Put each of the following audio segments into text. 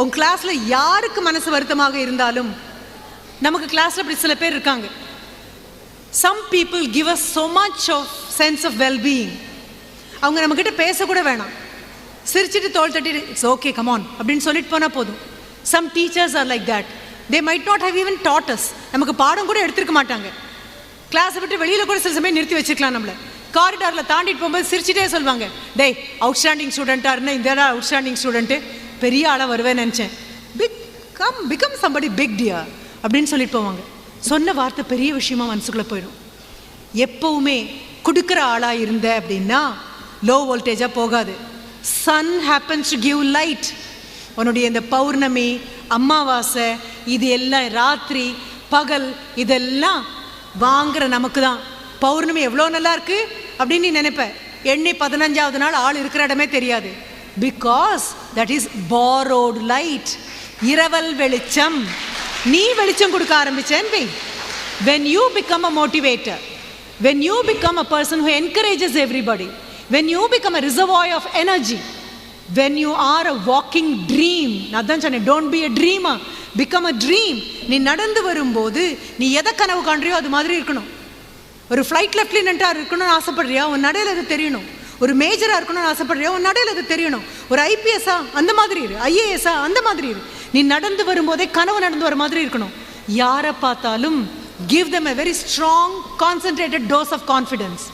உன் கிளாஸ்ல யாருக்கு மனசு வருத்தமாக இருந்தாலும் நமக்கு கிளாஸ்ல அப்படி சில பேர் இருக்காங்க. Some people give us so much of sense of wellbeing அவங்க நம்மக்கிட்ட பேசக்கூட வேணாம். சிரிச்சிட்டு தோல் தட்டிட்டு இட்ஸ் ஓகே கமான் அப்படின்னு சொல்லிட்டு போனால் போதும். Some teachers are like that they might not have even taught us நமக்கு பாடம் கூட எடுத்திருக்க மாட்டாங்க. கிளாஸை விட்டு வெளியில் கூட சில சமயம் நிறுத்தி வச்சுக்கலாம் நம்மளை. காரிடாரில் தாண்டிட்டு போகும்போது சிரிச்சிட்டே சொல்லுவாங்க டேய் அவுட்ஸ்டாண்டிங் ஸ்டூடெண்ட்டாக இருந்தால் இந்த அவுட்ஸ்டாண்டிங் ஸ்டூடெண்ட்டு பெரிய ஆளாக வருவேன்னு நினச்சேன். Big come become somebody big idea அப்படின்னு சொல்லிட்டு போவாங்க. சொன்ன வார்த்தை பெரிய விஷயமா மனசுக்குள்ளே போயிடும். எப்பவுமே கொடுக்குற ஆளாக இருந்த அப்படின்னா லோ வோல்டேஜாக போகாது. Sun happens to give light உன்னுடைய இந்த பௌர்ணமி அமாவாசை இது எல்லாம் ராத்திரி பகல் இதெல்லாம் வாங்குற நமக்கு தான். பௌர்ணமி எவ்வளோ நல்லா இருக்கு அப்படின்னு நீ நினைப்ப. எண்ணி பதினஞ்சாவது நாள் ஆள் இருக்கிற இடமே தெரியாது. Because that is borrowed light இரவல் வெளிச்சம் நீ வெளிச்சம் கொடுக்க ஆரம்பிச்சேன் why when you become a motivator when you become a person who encourages everybody when you become a reservoir of energy when you are a walking dream நான் தான் சொன்னேன் don't be a ட்ரீமா பிகம் அ ட்ரீம் நீ நடந்து வரும்போது நீ எதை கனவு காண்றியோ அது மாதிரி இருக்கணும் ஒரு ஃப்ளைட் லெஃப்டினண்ட்டாக இருக்கணும்னு ஆசைப்படுறியா உன் நடையில் அது தெரியணும் ஒரு மேஜராக இருக்கணும்னு ஆசைப்படுறியா உன் நடையில் அது தெரியணும். ஒரு ஐபிஎஸ்ஸா அந்த மாதிரி இரு. ஐஏஎஸ்ஸா அந்த மாதிரி இரு. நீ நடந்து வரும்போதே கனவு நடந்து வர மாதிரி இருக்கணும். யாரை பார்த்தாலும் give them a very strong concentrated dose of confidence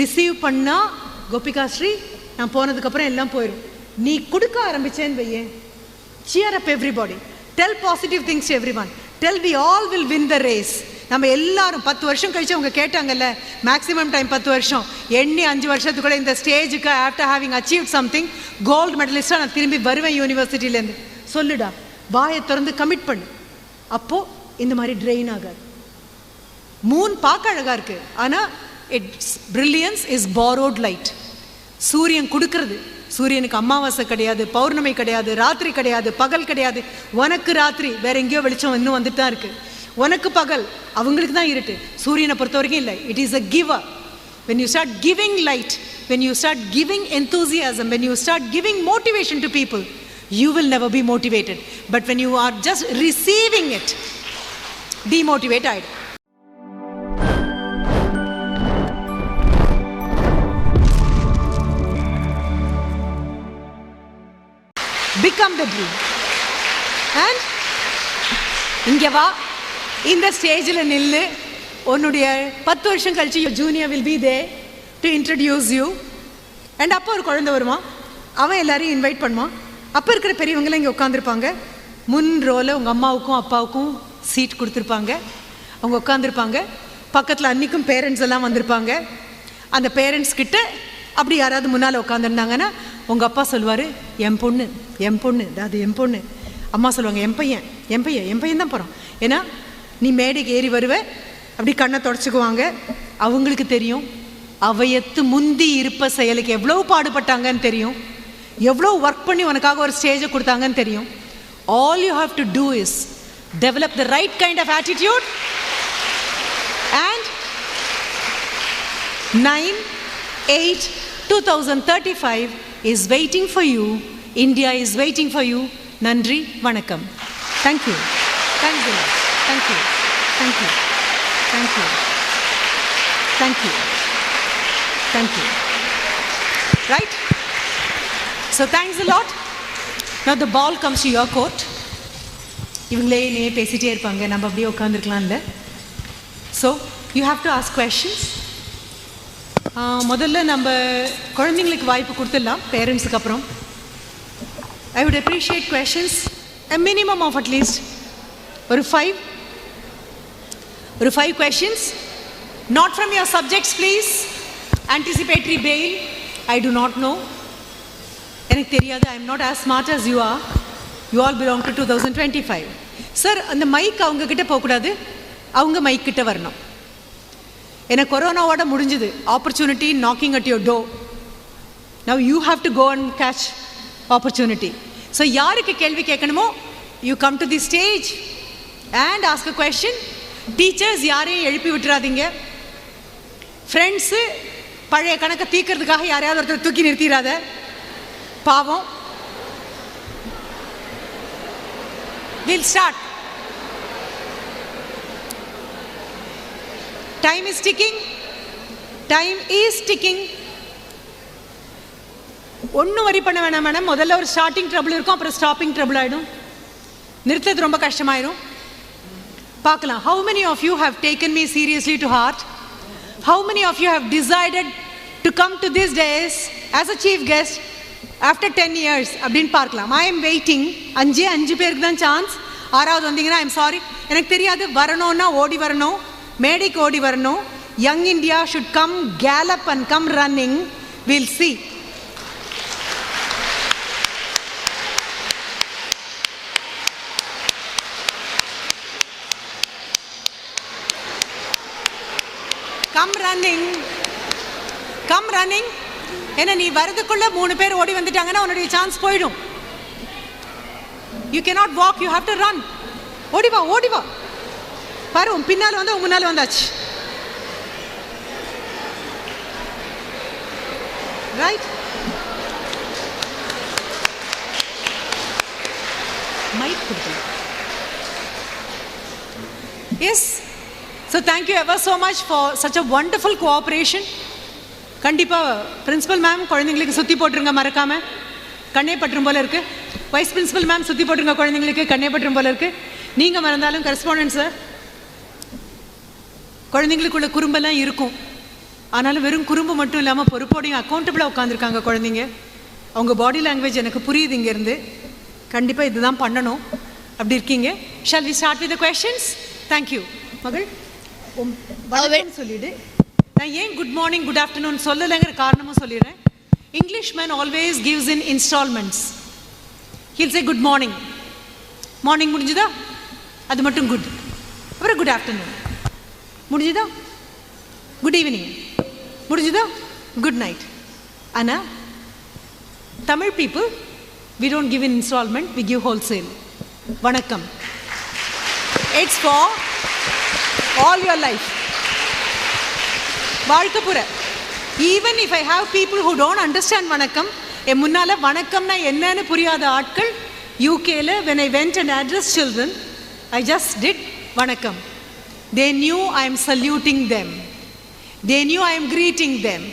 receive பண்ணால் கோபிகா ஸ்ரீ நான் போனதுக்கப்புறம் எல்லாம் போயிடும் நீ கொடுக்க ஆரம்பிச்சேன்னு வையேன். Cheer up everybody tell positive things every one tell we all will win the race நம்ம எல்லாரும் பத்து வருஷம் கழிச்சு அவங்க கேட்டாங்கல்ல மேக்ஸிமம் டைம் பத்து வருஷம். எண்ணி அஞ்சு வருஷத்துக்குள்ள இந்த ஸ்டேஜுக்கு after having achieve something gold மெடலிஸ்டாக நான் திரும்பி வருவேன் யூனிவர்சிட்டிலேருந்து சொல்லுடா வாயை திறந்து கமிட் பண்ணு. அப்போ இந்த மாதிரி ட்ரெயின் ஆகாது. மூன் பார்க்க அழகாக இருக்கு. ஆனால் its brilliance is borrowed light சூரியன் கொடுக்கறது. சூரியனுக்கு அமாவாசை கிடையாது பௌர்ணமி கிடையாது ராத்திரி கிடையாது பகல் கிடையாது. உனக்கு ராத்திரி வேற எங்கேயோ வெளிச்சம் இன்னும் வந்துட்டு தான் இருக்கு. உனக்கு பகல் அவங்களுக்கு தான் இருட்டு சூரியனை பொறுத்த வரைக்கும் இல்லை it is a giver when you start giving light when you start giving enthusiasm when you start giving motivation to people you will never be motivated but when you are just receiving it demotivate ஆயிடும் become the dream and இங்க வா இந்த ஸ்டேஜில் நில்லு. உன்னுடைய பத்து வருஷம் கழிச்சு junior will be there to introduce you and அப்போ ஒரு குழந்தை வருவான் அவன் எல்லாரையும் இன்வைட் பண்ணுவான் அப்போ இருக்கிற பெரியவங்களாம் இங்கே உட்காந்துருப்பாங்க முன் ரோல உங்கள் அம்மாவுக்கும் அப்பாவுக்கும் சீட் கொடுத்துருப்பாங்க. அவங்க உட்காந்துருப்பாங்க பக்கத்தில் அன்றைக்கும் பேரண்ட்ஸ் எல்லாம் வந்திருப்பாங்க. அந்த பேரண்ட்ஸ் கிட்ட அப்படி யாராவது முன்னால் உட்காந்துருந்தாங்கன்னா உங்கள் அப்பா சொல்லுவார் என் பொண்ணு என் பொண்ணு அது என் பொண்ணு. அம்மா சொல்லுவாங்க என் பையன் என் பையன் என் பையன் தான் போகிறான் ஏன்னா நீ மேடைக்கு ஏறி வருவ. அப்படி கண்ணை தொடச்சிக்குவாங்க. அவங்களுக்கு தெரியும். அவையத்து முந்தி இருப்ப செயலுக்கு எவ்வளோ பாடுபட்டாங்கன்னு தெரியும். எவ்வளோ ஒர்க் பண்ணி உனக்காக ஒரு ஸ்டேஜை கொடுத்தாங்கன்னு தெரியும். All you have to do is develop the right kind of attitude and nine eight two thousand thirty five is waiting for you India is waiting for you நன்றி வணக்கம். Thank you thank you thank you thank you thank you thank you thank you right so thanks a lot. Now the ball comes to your court. இவங்களே நே பேசிகிட்டே இருப்பாங்க. நம்ம அப்படியே உட்காந்துருக்கலாம்ல so you have to ask questions முதல்ல நம்ம குழந்தைங்களுக்கு வாய்ப்பு கொடுத்துடலாம். பேரண்ட்ஸுக்கு அப்புறம். I would appreciate questions a minimum of at least ஒரு ஃபைவ் ஒரு five questions not from your subjects please anticipatory bail I do not know எனக்கு தெரியாது. I am not as smart as you are you all belong to two thousand twenty five sir அந்த mic அவங்க கிட்ட போகக்கூடாது அவங்க mike கிட்ட வரணும். ஏன்னா கொரோனாவோட முடிஞ்சுது. Opportunity knocking at your door now you have to go and catch opportunity so யாருக்கு கேள்வி கேட்கணுமோ you come to the stage and ask a question teachers யாரையும் எழுப்பி விட்டுறாதீங்க. ஃப்ரெண்ட்ஸு பழைய கணக்கை தீர்க்கறதுக்காக யாரையாவது ஒருத்தர் தூக்கி நிறுத்திடாத பாவம். Will start time is ticking time is ticking ஒன்றும் வரி பண்ண வேணாம் மேடம் முதல்ல ஒரு ஸ்டார்டிங் ட்ரபிள் இருக்கும் அப்புறம் ஸ்டாப்பிங் ட்ரபிள் ஆகிடும் நிறுத்துறது ரொம்ப கஷ்டமாயிரும். பார்க்கலாம். How many of you have taken me seriously to heart how many of you have decided to come to this dais as a chief guest after ten years அப்படின்னு பார்க்கலாம். I am waiting அஞ்சே அஞ்சு பேருக்கு தான் chance ஆறாவது வந்தீங்கன்னா I'm sorry எனக்கு தெரியாது. வரணும்னா ஓடி வரணும். மேடைக்கு ஓடி வரணும். Young India should come gallop and come running will see come running come running ஏன்னா நீ வரதுக்குள்ள மூணு பேர் ஓடி வந்துட்டாங்கன்னா உன்னுடைய சான்ஸ் போயிடும். You cannot walk you have to run ஓடி வா ஓடி வா. பாரு உன் பின்னால் வந்து உன் முன்னால் வந்தாச்சு. ரைட் மைக் கொடுக்கலாம் yes so thank you ever so much for such a wonderful cooperation கண்டிப்பாக பிரின்சிபல் மேம் குழந்தைங்களுக்கு சுற்றி போட்டுருங்க மறக்காமல் கண்ணே பற்றும் போல இருக்கு. வைஸ் பிரின்சிபல் மேம் சுற்றி போட்டுருங்க குழந்தைங்களுக்கு கண்ணே பற்றும் போல இருக்கு. நீங்கள் மறந்தாலும் கரஸ்பாண்டன்ட் சார் குழந்தைங்களுக்குள்ள குறும்பெல்லாம் இருக்கும். ஆனாலும் வெறும் குறும்பு மட்டும் இல்லாமல் பொறுப்போடையும் அக்கௌண்டபிளாக உட்காந்துருக்காங்க குழந்தைங்க. அவங்க பாடி லாங்குவேஜ் எனக்கு புரியுது இங்கேருந்து. கண்டிப்பாக இதுதான் பண்ணணும். அப்படி இருக்கீங்க. Shall we start with questions thank you மகள். வணக்கம் சொல்லிடு. நான் ஏன் குட் மார்னிங் குட் ஆஃப்டர்நூன் சொல்லலைங்கிற காரணமும் சொல்லிடுறேன். English man always gives in instalments he'll say good morning morning முடிஞ்சுதா? அது மட்டும் குட் அப்புறம் குட் ஆஃப்டர்நூன் முடிஞ்சுதா? குட் ஈவினிங் முடிஞ்சுதா? குட் நைட் ஆனால் Tamil people we don't give in instalment we give wholesale வணக்கம். It's for all your life வாழ்க்கை even if I have people who don't understand வணக்கம் என் முன்னால் வணக்கம்னா என்னன்னு புரியாத ஆட்கள் யூகேல when I went and address children I just did வணக்கம். They knew I am saluting them they knew I am greeting them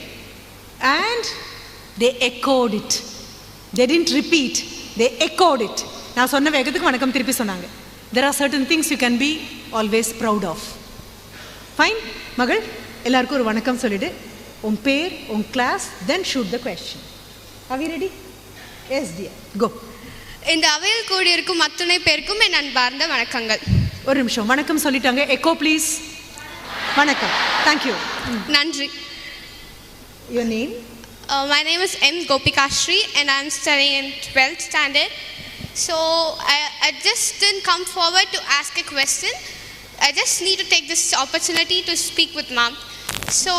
and they echoed it they tend repeat they echoed it நான் சொன்ன வேகத்துக்கு வணக்கம் திருப்பி சொன்னாங்க. There are certain things you can be always proud of fine மகள் எல்லாருக்கும் ஒரு வணக்கம் சொல்லிடு. உன் பேர் உன் class then shoot the question AVI ready yes dear go இந்த அவையில் கூடியிருக்கும் அத்துணை பேருக்கும் என் அன்பார்ந்த வணக்கங்கள். ஒரு நிமிஷம். வணக்கம் சொல்லிட்டாங்க. எக்கோ ப்ளீஸ் வணக்கம். தேங்க்யூ நன்றி. Your name my name is M. Gopika Shri and I'm studying in 12th standard. So I, I just didn't come forward to ask a question. I just need to take this opportunity to speak with mom. So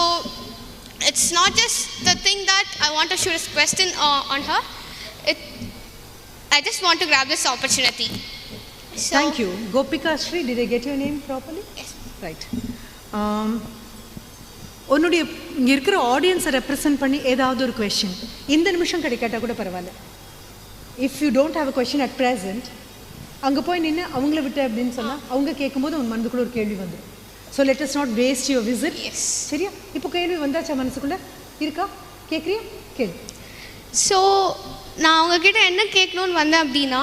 it's not just the thing that I want to shoot a question uh, on her. It, I just want to grab this opportunity. So, thank you Gopika Sri did I get your name properly Yes. Right Um, உன்னுடைய இங்கே இருக்கிற ஆடியன்ஸை represent பண்ணி ஏதாவது ஒரு question இந்த நிமிஷம் கிடைக்காட்டா கூட பரவாயில்ல if you don't have a question at present அங்கே போய் நின்று அவங்கள விட்டு அப்படின்னு சொன்னால் அவங்க கேட்கும்போது உன் மனதுக்குள்ள ஒரு கேள்வி வந்துடும் so let us not waste your visit. சரியா? இப்போ கேள்வி வந்தாச்சா மனசுக்குள்ள? இருக்கா? கேட்குறியா கேள்வி ஸோ நான் உங்ககிட்ட என்ன கேட்கணும்னு வந்தேன் அப்படின்னா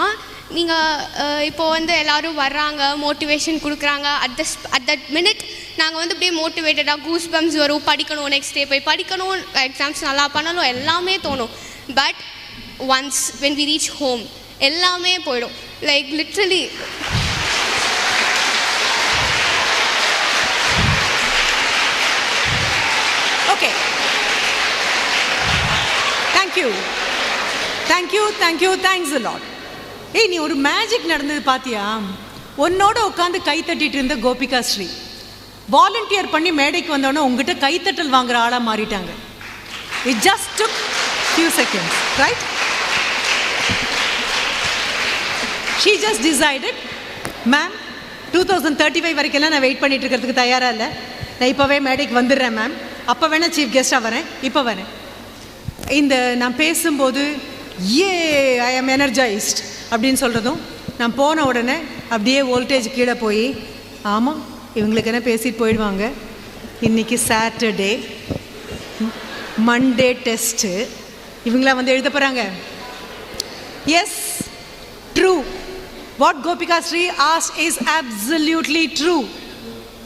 நீங்கள் இப்போ வந்து எல்லாரும் வர்றாங்க மோட்டிவேஷன் கொடுக்குறாங்க. At the at that minute நாங்கள் வந்து அப்படியே மோட்டிவேட்டடாக கூஸ் பம்ஸ் வரும். படிக்கணும் நெக்ஸ்ட் டே போய் படிக்கணும் எக்ஸாம்ஸ் நல்லா பண்ணணும் எல்லாமே தோணும். But once when we reach home எல்லாமே போயிடும். Like literally okay thank you thank you thank you thanks lot ஏய் நீ ஒரு மேஜிக் நடந்தது பாத்தியா? உன்னோட உட்காந்து கை தட்டிட்டு இருந்த கோபிகா ஸ்ரீ. வாலண்டியர் பண்ணி மேடைக்கு வந்தோடனே உங்ககிட்ட கைத்தட்டல் வாங்குற ஆளாக மாறிட்டாங்க. It just took few seconds right she just decided ma'am two thousand thirty five வரைக்கெல்லாம் நான் வெயிட் பண்ணிட்டு இருக்கிறதுக்கு தயாராக இல்லை. நான் இப்போவே மேடைக்கு வந்துடுறேன் மேம் அப்போ வேணால் சீஃப் கெஸ்ட்டாக வரேன். இப்போ வரேன். இந்த நான் பேசும்போது ஏ ஐ ஆம் எனர்ஜைஸ்ட் அப்படின்னு சொல்கிறதும் நான் போன உடனே அப்படியே வோல்டேஜ் கீழே போய் ஆமாம் இவங்களுக்கு என்ன பேசிட்டு போயிடுவாங்க? இன்னைக்கு சாட்டர்டே மண்டே டெஸ்ட்டு இவங்களாம் வந்து எழுத போகிறாங்க yes true what Gopika Sri as is absolutely true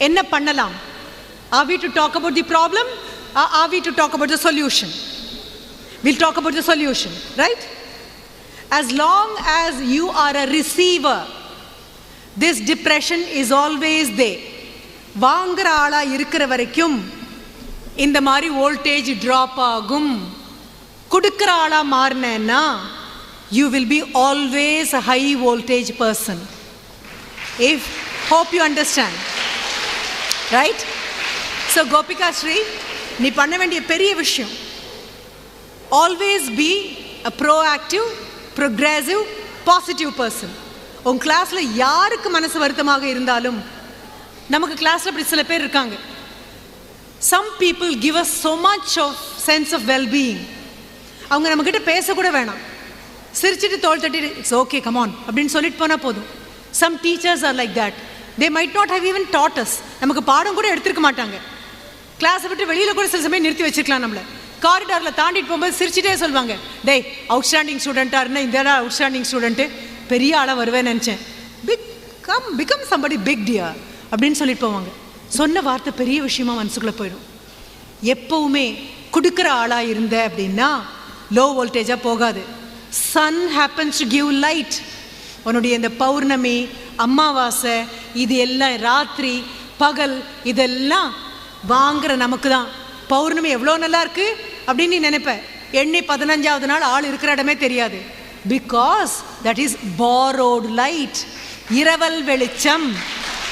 என்ன பண்ணலாம்? Are we to talk about the problem are we to talk about the solution will talk about the solution right as long as you are a receiver this depression is always there. வாங்குற ஆளாக இருக்கிற வரைக்கும் இந்த மாதிரி voltage drop ஆகும். கொடுக்குற ஆளாக மாறினேன்னா you will be always a high voltage person if hope you understand right so Gopika Sri நீ பண்ண வேண்டிய பெரிய விஷயம். Always be a proactive progressive positive person உன் கிளாஸில் யாருக்கு மனசு வருத்தமாக இருந்தாலும் நமக்கு கிளாஸில் அப்படி சில பேர் இருக்காங்க. Some people give us so much of sense of wellbeing அவங்க நம்மக்கிட்ட பேசக்கூட வேணாம். சிரிச்சிட்டு தோல் தட்டி இட்ஸ் ஓகே கமான் அப்படின்னு சொல்லிட்டு போனால் போதும். Some teachers are like that they might not have even taught us நமக்கு பாடம் கூட எடுத்திருக்க மாட்டாங்க. கிளாஸை விட்டு வெளியில் கூட சில சமயம் நிறுத்தி வச்சிருக்கலாம் நம்மளை. காரிடாரில் தாண்டிட்டு போகும்போது சிரிச்சிட்டே சொல்லுவாங்க. டேய் அவுட்ஸ்டாண்டிங் ஸ்டூடெண்ட்டாக இருந்தால் இந்த அவுட்ஸ்டாண்டிங் ஸ்டூடெண்ட்டு பெரிய ஆளாக வருவேன் நினச்சேன். Big come become somebody big dear அப்படின்னு சொல்லிட்டு போவாங்க. சொன்ன வார்த்தை பெரிய விஷயமா மனசுக்குள்ளே போயிடும். எப்பவுமே கொடுக்குற ஆளாக இருந்த அப்படின்னா லோ வோல்டேஜாக போகாது. Sun happens to give light உன்னுடைய இந்த பௌர்ணமி அமாவாசை இது எல்லாம் ராத்திரி பகல் இதெல்லாம் வாங்குற நமக்கு தான் பௌர்ணமி எவ்வளோ நல்லா இருக்கு அப்படின்னு நீ நினைப்ப. எண்ணி பதினஞ்சாவது நாள் ஆள் இருக்கிற இடமே தெரியாது. Because that is borrowed light இரவல் வெளிச்சம்.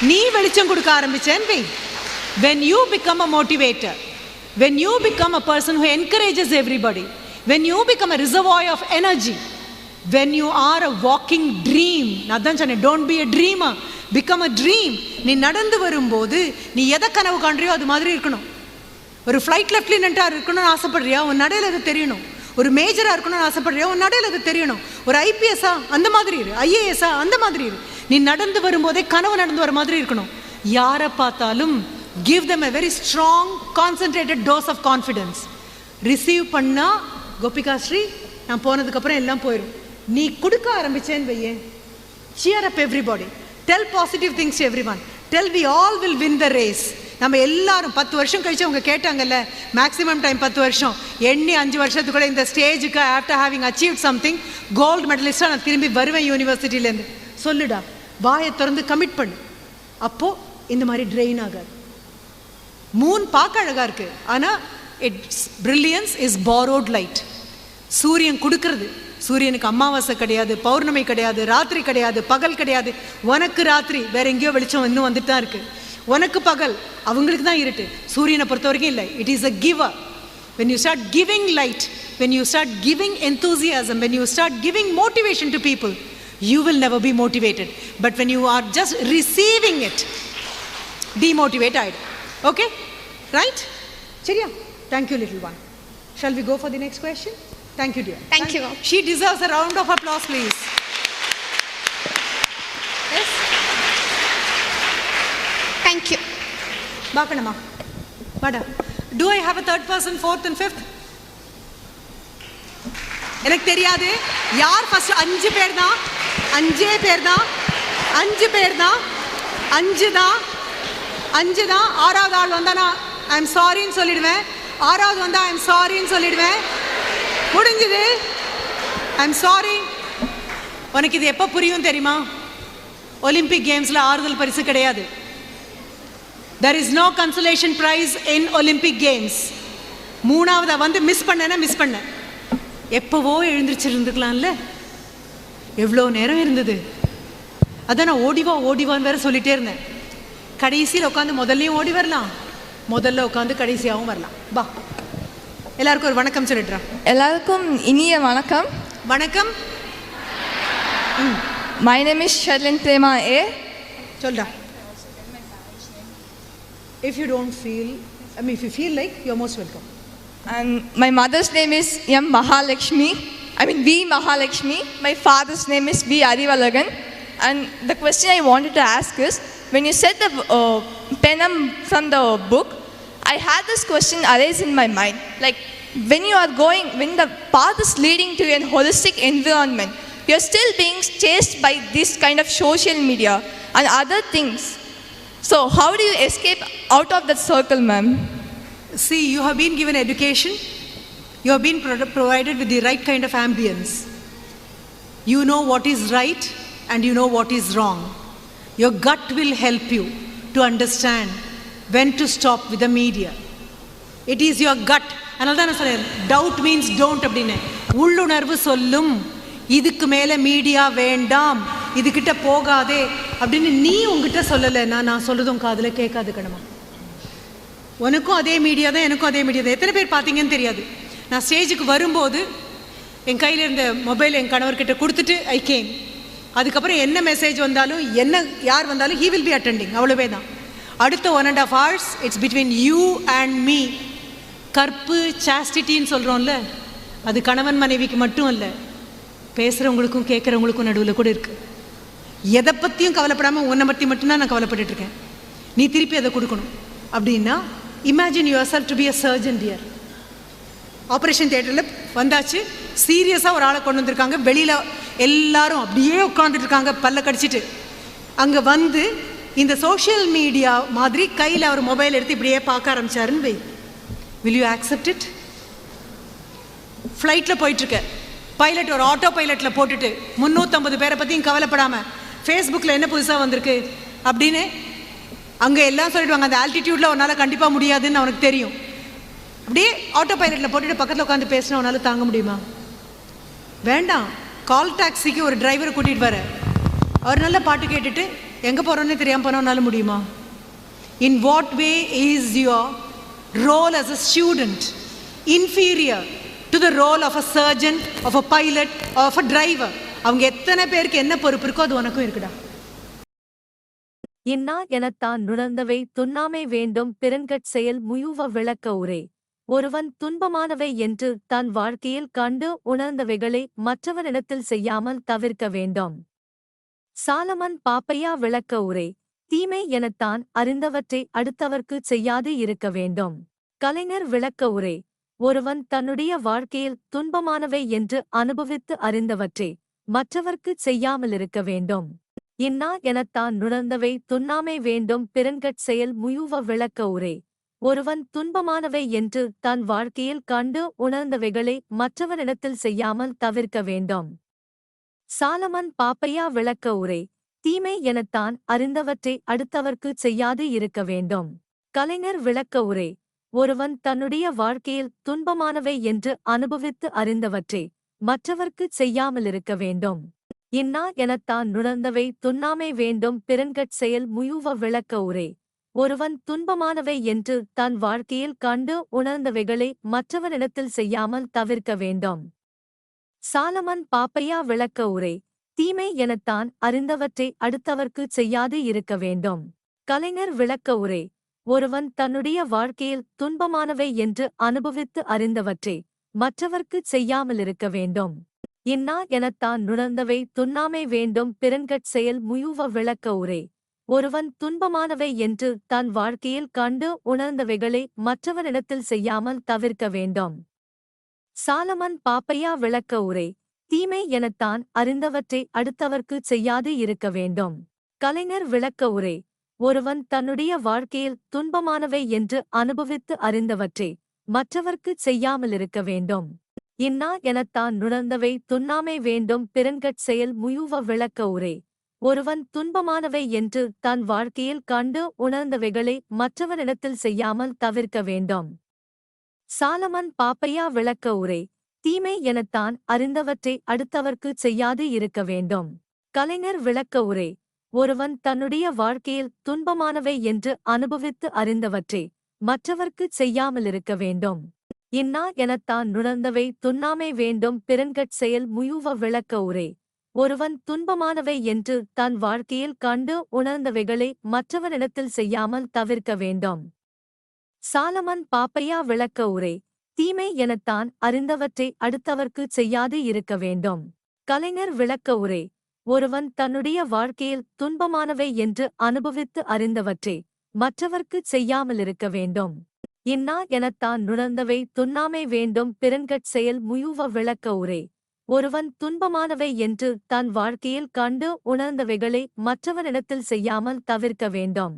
நீ வெளிச்சம் கொடுக்க ஆரம்பிச்சேன் வை. When you become a motivator when you become a person who encourages everybody when you become a reservoir of energy when you are a walking dream நான் தான் சொன்னேன் don't be a ட்ரீமா பிகம் அ ட்ரீம் நீ நடந்து வரும்போது நீ எதை கனவு காண்றியோ அது மாதிரி இருக்கணும். ஒரு ஃப்ளைட் லெஃப்டினண்ட்டாக இருக்கணும்னு ஆசைப்படுறியா? உன் நடையில் அது தெரியணும்? ஒரு மேஜராக இருக்கணும்னு ஆசைப்படுறியா? உன் நடையில் அது தெரியணும்? ஒரு ஐபிஎஸ்ஸா அந்த மாதிரி இரு. ஐஏஎஸ்ஸா அந்த மாதிரி இரு. நீ நடந்து வரும்போதே கனவு நடந்து வர மாதிரி இருக்கணும். யாரை பார்த்தாலும் give them a very strong concentrated dose of confidence receive பண்ணால் கோபிகா ஸ்ரீ நான் போனதுக்கப்புறம் எல்லாம் போயிடும் நீ கொடுக்க ஆரம்பிச்சேன்னு வையேன். Cheer up everybody tell positive things every one tell we all will win the race நம்ம எல்லாரும் பத்து வருஷம் கழிச்சு அவங்க கேட்டாங்கல்ல மேக்ஸிமம் டைம் பத்து வருஷம். எண்ணி அஞ்சு வருஷத்துக்குள்ள இந்த ஸ்டேஜுக்கு after having achieve something gold மெடலிஸ்டாக நான் திரும்பி வருவேன் யூனிவர்சிட்டிலேருந்து சொல்லுடா வாயை திறந்து கமிட் பண்ணு. அப்போ இந்த மாதிரி ட்ரெயின் ஆகாது. மூன் பார்க்க அழகாக இருக்கு. ஆனா its brilliance is borrowed light சூரியன் கொடுக்கறது சூரியனுக்கு அமாவாசை கிடையாது பௌர்ணமி கிடையாது ராத்திரி கிடையாது பகல் கிடையாது உனக்கு ராத்திரி வேற எங்கேயோ வெளிச்சம் இன்னும் வந்துட்டு தான் இருக்கு உனக்கு பகல் அவங்களுக்கு தான் இருட்டு சூரியனை பொறுத்த வரைக்கும் இல்லை it is a giver when you start giving light when you start giving enthusiasm when you start giving motivation to people you will never be motivated but when you are just receiving it demotivate ஆயிடும் okay right சரியா thank you little one shall we go for the next question thank you dear Thank you. She deserves a round of applause please yes Thank you. பார்க்கணுமா வாடா do I have a third person fourth and fifth எனக்கு தெரியாது. யார் first அஞ்சு பேர் தான் அஞ்சே பேர் தான் அஞ்சு பேர் தான் அஞ்சு தான் அஞ்சு தான் ஆறாவது ஆள் வந்தா நான் ஐ எம் சாரின்னு சொல்லிடுவேன். ஆறாவது வந்து ஐ எம் சாரின்னு சொல்லிடுவேன். முடிஞ்சுது. ஐ எம் சாரி உனக்கு இது எப்போ புரியும் தெரியுமா? ஒலிம்பிக் கேம்ஸில் ஆறுதல் பரிசு கிடையாது. There is no consolation prize in Olympic games மூணாவதா வந்து மிஸ் பண்ணேன்னா மிஸ் பண்ணேன். எப்போவோ எழுந்திரிச்சிருந்துக்கலாம்ல? எவ்வளோ நேரம் இருந்தது? அதான் நான் ஓடிவா ஓடிவான்னு வேற சொல்லிட்டே இருந்தேன். கடைசியில் உட்காந்து முதல்லையும் ஓடி வரலாம். முதல்ல உட்காந்து கடைசியாகவும் வரலாம். பா எல்லாருக்கும் ஒரு வணக்கம் சொல்லிடுறேன் எல்லாருக்கும் இனிய வணக்கம். வணக்கம். My. Name is Sharlin Prema A சொல்டா if you don't feel i mean if you feel like you're most welcome. And my mother's name is M Mahalakshmi I mean V Mahalakshmi my father's name is V Arivazhagan And the question I wanted to ask is when you said the uh, penum from the book, I had this question arise in my mind. Like when you are going, when the path is leading to a holistic environment, you're still being chased by this kind of social media and other things. So, how do you escape out of that circle, ma'am? See, you have been given education, you have been pro- provided with the right kind of ambience. You know what is right and you know what is wrong. Your gut will help you to understand when to stop with the media. It is your gut அதனால தான் நான் சொன்னேன் doubt means don't அப்படின்னு உள்ளுணர்வு சொல்லும். இதுக்கு மேலே media வேண்டாம். இதுகிட்ட போகாதே அப்படின்னு நீ உங்ககிட்ட சொல்லலைன்னா நான் சொல்கிறதும் காதில் கேட்காது கணமா உனக்கும் அதே மீடியா தான் எனக்கும் அதே மீடியா தான். எத்தனை பேர் பார்த்தீங்கன்னு தெரியாது. நான் ஸ்டேஜுக்கு வரும்போது என் கையில் இருந்த மொபைல் என் கணவர்கிட்ட கொடுத்துட்டு ஐ கேம் அதுக்கப்புறம் என்ன மெசேஜ் வந்தாலும் என்ன யார் வந்தாலும் ஹீ வில் பி அட்டெண்டிங் அவ்வளவே தான் அடுத்த one and half hours it's between you and me கற்பு சாஸ்டிட்டின்னு சொல்கிறோம்ல அது கணவன் மனைவிக்கு மட்டும் இல்லை பேசுகிறவங்களுக்கும் கேட்குறவங்களுக்கும் நடுவில் கூட இருக்குது எதை பற்றியும் கவலைப்படாமல் உன்னை பற்றி மட்டும்தான் நான் கவலைப்பட்டுட்ருக்கேன் நீ திருப்பி அதை கொடுக்கணும். அப்படின்னா imagine your self to be a surgeon dear operation தியேட்டரில் வந்தாச்சு சீரியஸாக ஒரு ஆளை கொண்டு வந்திருக்காங்க. வெளியில் எல்லாரும் அப்படியே உட்காந்துட்டு இருக்காங்க பல்ல கடிச்சிட்டு. அங்கே வந்து இந்த சோஷியல் மீடியா மாதிரி கையில் அவர் மொபைல் எடுத்து இப்படியே பார்க்க ஆரம்பிச்சாருன்னு வை. வில் யூ ஆக்செப்ட் இட் ஃப்ளைட்டில் போயிட்டுருக்க. பைலட் ஒரு ஆட்டோ பைலட்டில் போட்டுட்டு முந்நூற்றம்பது பேரை பற்றியும் கவலைப்படாமல் ஃபேஸ்புக்கில் என்ன புதுசாக வந்திருக்கு அப்படின்னு அங்கே எல்லாம் சொல்லிடுவாங்க. அந்த ஆல்டிடியூடில் உன்னால் கண்டிப்பாக முடியாதுன்னு அவனுக்கு தெரியும். அப்படியே ஆட்டோ பைலட்டில் போட்டுட்டு பக்கத்தில் உட்காந்து பேசினா உன்னால் தாங்க முடியுமா? வேண்டாம். கால் டாக்ஸிக்கு ஒரு டிரைவரை கூட்டிகிட்டு வர. அவர் நல்ல பாட்டு கேட்டுட்டு எங்கே போகிறோன்னே தெரியாமல் போனோம்னாலும் முடியுமா? In what way is your role as a student inferior to the role of a surgeon of a pilot of a driver அவங்க எத்தனை பேருக்கு என்ன பொறுப்பு இருக்கோ அது உனக்கும் இருக்குடா. இன்னா எனத்தான் நுணர்ந்தவை துண்ணாமை வேண்டும் பிறன்கட் செயல் முயுவ விளக்க உரை. ஒருவன் துன்பமானவை என்று தன் வாழ்க்கையில் கண்டு உணர்ந்தவைகளை மற்றவரிடத்தில் செய்யாமல் தவிர்க்க வேண்டும். சாலமன் பாப்பையா விளக்க உரை தீமை எனத்தான் அறிந்தவற்றை அடுத்தவர்க்குச் செய்யாது இருக்க வேண்டும். கலைஞர் விளக்க உரை ஒருவன் தன்னுடைய வாழ்க்கையில் துன்பமானவை என்று அனுபவித்து அறிந்தவற்றை மற்றவர்க்குச் செய்யாமலிருக்க வேண்டும். இன்னா எனத்தான் நுணர்ந்தவை துண்ணாமை வேண்டும் பிறன்கட் செயல் முயுவ விளக்க உரை ஒருவன் துன்பமானவை என்று தன் வாழ்க்கையில் கண்டு உணர்ந்தவைகளை மற்றவனிடத்தில் செய்யாமல் தவிர்க்க வேண்டும். சாலமன் பாப்பையா விளக்க உரை. தீமை எனத்தான் அறிந்தவற்றை அடுத்தவர்க்குச் செய்யாது இருக்க வேண்டும். கலைஞர் விளக்க உரை. ஒருவன் தன்னுடைய வாழ்க்கையில் துன்பமானவை என்று அனுபவித்து அறிந்தவற்றை மற்றவர்க்குச் செய்யாமலிருக்க வேண்டும். இன்னா எனத்தான் நுணர்ந்தவை துண்ணாமை வேண்டும் பிறன்கட் செயல் முயுவ விளக்க உரை. ஒருவன் துன்பமானவை என்று தன் வாழ்க்கையில் கண்டு உணர்ந்தவைகளை மற்றவனிடத்தில் செய்யாமல் தவிர்க்க வேண்டும். சாலமன் பாப்பையா விளக்க உரை தீமை எனத்தான் அறிந்தவற்றை அடுத்தவர்க்குச் செய்யாது இருக்க வேண்டும் கலைஞர் விளக்க உரை ஒருவன் தன்னுடைய வாழ்க்கையில் துன்பமானவை என்று அனுபவித்து அறிந்தவற்றை மற்றவர்க்குச் செய்யாமலிருக்க வேண்டும். இன்னா எனத்தான் நுணர்ந்தவை துண்ணாமை வேண்டும் பிறன்கட் செயல் முயுவ விளக்க உரை ஒருவன் துன்பமானவை என்று தன் வாழ்க்கையில் கண்டு உணர்ந்தவைகளை மற்றவரிடத்தில் செய்யாமல் தவிர்க்க வேண்டும். சாலமன் பாப்பையா விளக்க உரை. தீமை எனத்தான் அறிந்தவற்றை அடுத்தவர்க்குச் செய்யாது இருக்க வேண்டும். கலைஞர் விளக்க உரை. ஒருவன் தன்னுடைய வாழ்க்கையில் துன்பமானவை என்று அனுபவித்து அறிந்தவற்றை மற்றவர்க்குச் செய்யாமலிருக்க வேண்டும். இன்னா எனத்தான் நுணர்ந்தவை துண்ணாமை வேண்டும் பிறன்கட் செயல் முயுவ விளக்க உரை. ஒருவன் துன்பமானவை என்று தன் வாழ்க்கையில் கண்டு உணர்ந்தவைகளை மற்றவனிடத்தில் செய்யாமல் தவிர்க்க வேண்டும். சாலமன் பாப்பையா விளக்க உரை. தீமை எனத்தான் அறிந்தவற்றை அடுத்தவர்க்குச் செய்யாது இருக்க வேண்டும். கலைஞர் விளக்க உரை. ஒருவன் தன்னுடைய வாழ்க்கையில் துன்பமானவை என்று அனுபவித்து அறிந்தவற்றை மற்றவர்க்குச் செய்யாமலிருக்க வேண்டும். இன்னா எனத்தான் நுணர்ந்தவை துண்ணாமை வேண்டும் பிறன்கட் செயல் முயுவ விளக்க உரை. ஒருவன் துன்பமானவை என்று தன் வாழ்க்கையில் கண்டு உணர்ந்தவைகளை மற்றவனிடத்தில் செய்யாமல் தவிர்க்க வேண்டும். சாலமன் பாப்பையா விளக்க உரை தீமை எனத்தான் அறிந்தவற்றை அடுத்தவர்க்குச் செய்யாது இருக்க வேண்டும். கலைஞர் விளக்க உரை ஒருவன் தன்னுடைய வாழ்க்கையில் துன்பமானவை என்று அனுபவித்து அறிந்தவற்றை மற்றவர்க்குச் செய்யாமலிருக்க வேண்டும். இன்னா எனத்தான் நுணர்ந்தவை துண்ணாமை வேண்டும் பிறன்கட் செயல் முயுவ விளக்க உரை ஒருவன் துன்பமானவை என்று தன் வாழ்க்கையில் கண்டு உணர்ந்தவைகளை மற்றவனிடத்தில் செய்யாமல் தவிர்க்க வேண்டும்.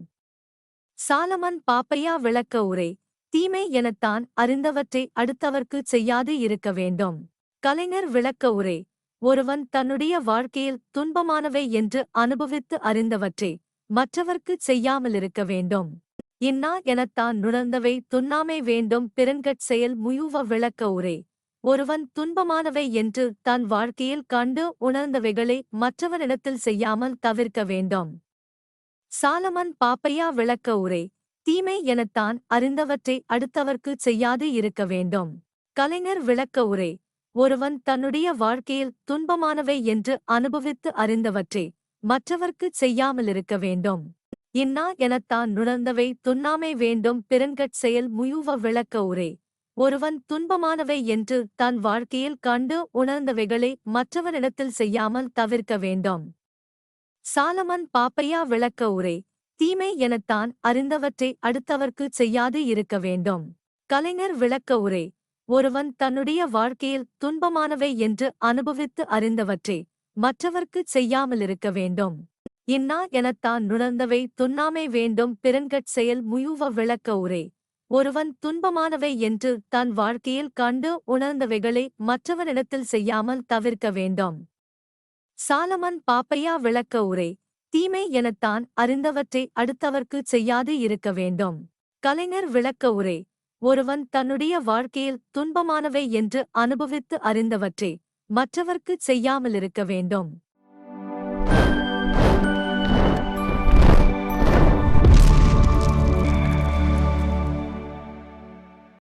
சாலமன் பாப்பையா விளக்க உரை தீமை எனத்தான் அறிந்தவற்றை அடுத்தவர்க்குச் செய்யாது இருக்க வேண்டும். கலைஞர் விளக்க உரை ஒருவன் தன்னுடைய வாழ்க்கையில் துன்பமானவை என்று அனுபவித்து அறிந்தவற்றை மற்றவர்க்குச் செய்யாமலிருக்க வேண்டும். இன்னா எனத்தான் நுணர்ந்தவை துண்ணாமை வேண்டும் பிறன்கட் செயல் முயுவ விளக்க உரை ஒருவன் துன்பமானவை என்று தன் வாழ்க்கையில் கண்டு உணர்ந்தவைகளை மற்றவனிடத்தில் செய்யாமல் தவிர்க்க வேண்டும். சாலமன் பாப்பையா விளக்க உரை. தீமை எனத்தான் அறிந்தவற்றை அடுத்தவர்க்குச் செய்யாது இருக்க வேண்டும். கலைஞர் விளக்க உரை. ஒருவன் தன்னுடைய வாழ்க்கையில் துன்பமானவை என்று அனுபவித்து அறிந்தவற்றை மற்றவர்க்குச் செய்யாமலிருக்க வேண்டும். இன்னா எனத்தான் நுணர்ந்தவை துண்ணாமை வேண்டும் பிறன்கட் செயல் முயுவ விளக்க உரை. ஒருவன் துன்பமானவை என்று தன் வாழ்க்கையில் கண்டு உணர்ந்தவைகளை மற்றவனிடத்தில் செய்யாமல் தவிர்க்க வேண்டும். சாலமன் பாப்பையா விளக்க உரை தீமை எனத்தான் அறிந்தவற்றை அடுத்தவர்க்குச் செய்யாது இருக்க வேண்டும் கலைஞர் விளக்க உரை ஒருவன் தன்னுடைய வாழ்க்கையில் துன்பமானவை என்று அனுபவித்து அறிந்தவற்றை மற்றவர்க்குச் செய்யாமலிருக்க வேண்டும். இன்னா எனத்தான் நுணர்ந்தவை துண்ணாமை வேண்டும் பிறன்கட் செயல் முயுவ விளக்க உரை ஒருவன் துன்பமானவை என்று தன் வாழ்க்கையில் கண்டு உணர்ந்தவைகளை மற்றவனிடத்தில் செய்யாமல் தவிர்க்க வேண்டும். சாலமன் பாப்பையா விளக்க உரை தீமை எனத்தான் அறிந்தவற்றை அடுத்தவர்க்குச் செய்யாது இருக்க வேண்டும். கலைஞர் விளக்க உரை ஒருவன் தன்னுடைய வாழ்க்கையில் துன்பமானவை என்று அனுபவித்து அறிந்தவற்றை மற்றவர்க்குச் செய்யாமலிருக்க வேண்டும்.